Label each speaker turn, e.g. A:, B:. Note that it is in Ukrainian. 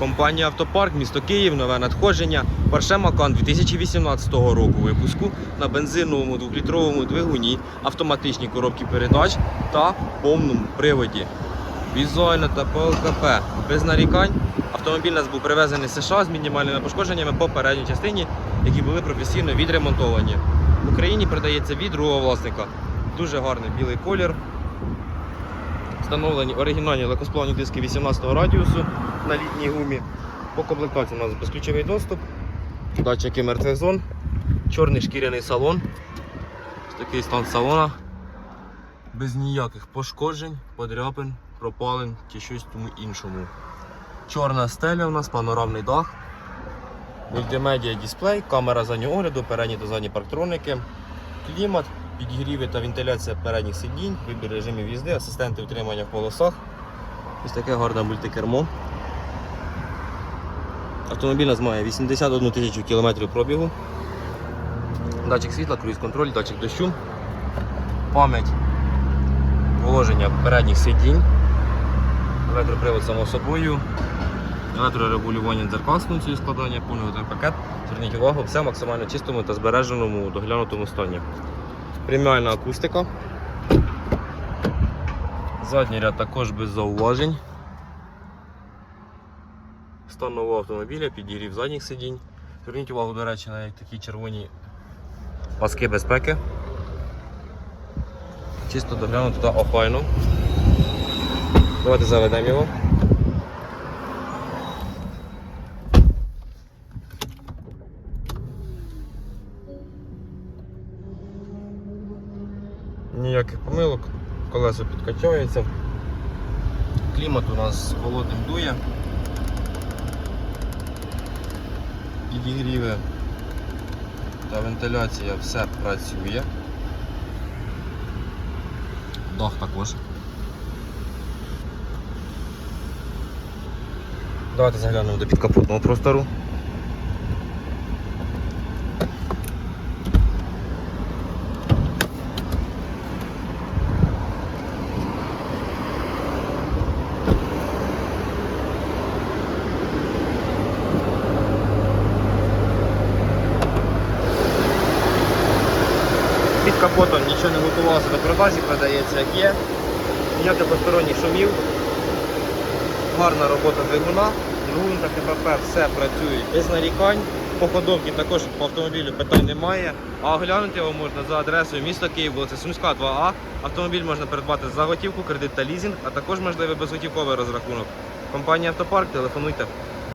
A: Компанія Автопарк, місто Київ, нове надходження. Porsche Macan 2018 року випуску на бензиновому 2-літровому двигуні, автоматичній коробці передач та повному приводі. Візуально та по ЛКП без нарікань. Автомобіль нас був привезений з США з мінімальними пошкодженнями по передній частині, які були професійно відремонтовані. В Україні продається від другого власника. Дуже гарний білий колір. Встановлені оригінальні легкосплавні диски 18 радіусу на літній гумі. По комплектації у нас безключовий доступ, датчики мертвих зон, чорний шкіряний салон. Ось такий стан салона. Без ніяких пошкоджень, подряпин, пропалин чи щось тому іншому. Чорна стеля у нас, панорамний дах, мультимедіа дисплей, камера заднього огляду, передні та задні парктроники, клімат, підігріви та вентиляція передніх сидінь, вибір режимів їзди, асистенти утримання в полосах. Ось таке гарне мультикермо. Автомобіль нас має 81 тисячу кілометрів пробігу. Датчик світла, круїз-контроль, датчик дощу, пам'ять положення передніх сидінь, електропривод само собою, електрорегулювання дзеркал з складання, повний пакет. Зверніть увагу, все максимально чистому та збереженому доглянутому стані. Преміальна акустика. Задній ряд також без зауважень. Стан нового автомобіля, підігрів задніх сидінь. Зверніть увагу, до речі, на такі червоні паски безпеки. Чисто доглянуто та охайно. Давайте заведемо його. Ніяких помилок, колесо підкачується. Клімат у нас холодним дує. Підігріви та вентиляція все працює. Дах також. Давайте заглянемо до підкапотного простору. Під капотом нічого не готувалося до продажі, продається як є. Ніяких посторонніх шумів. Гарна робота двигуна. Двигун та КПП все працюють без нарікань. По ходовці також по автомобілю питань немає. А оглянути його можна за адресою міста Київ, вулиця Сумська, 2А. Автомобіль можна придбати за готівку, кредит та лізинг, а також можливий безготівковий розрахунок. Компанія Автопарк, телефонуйте.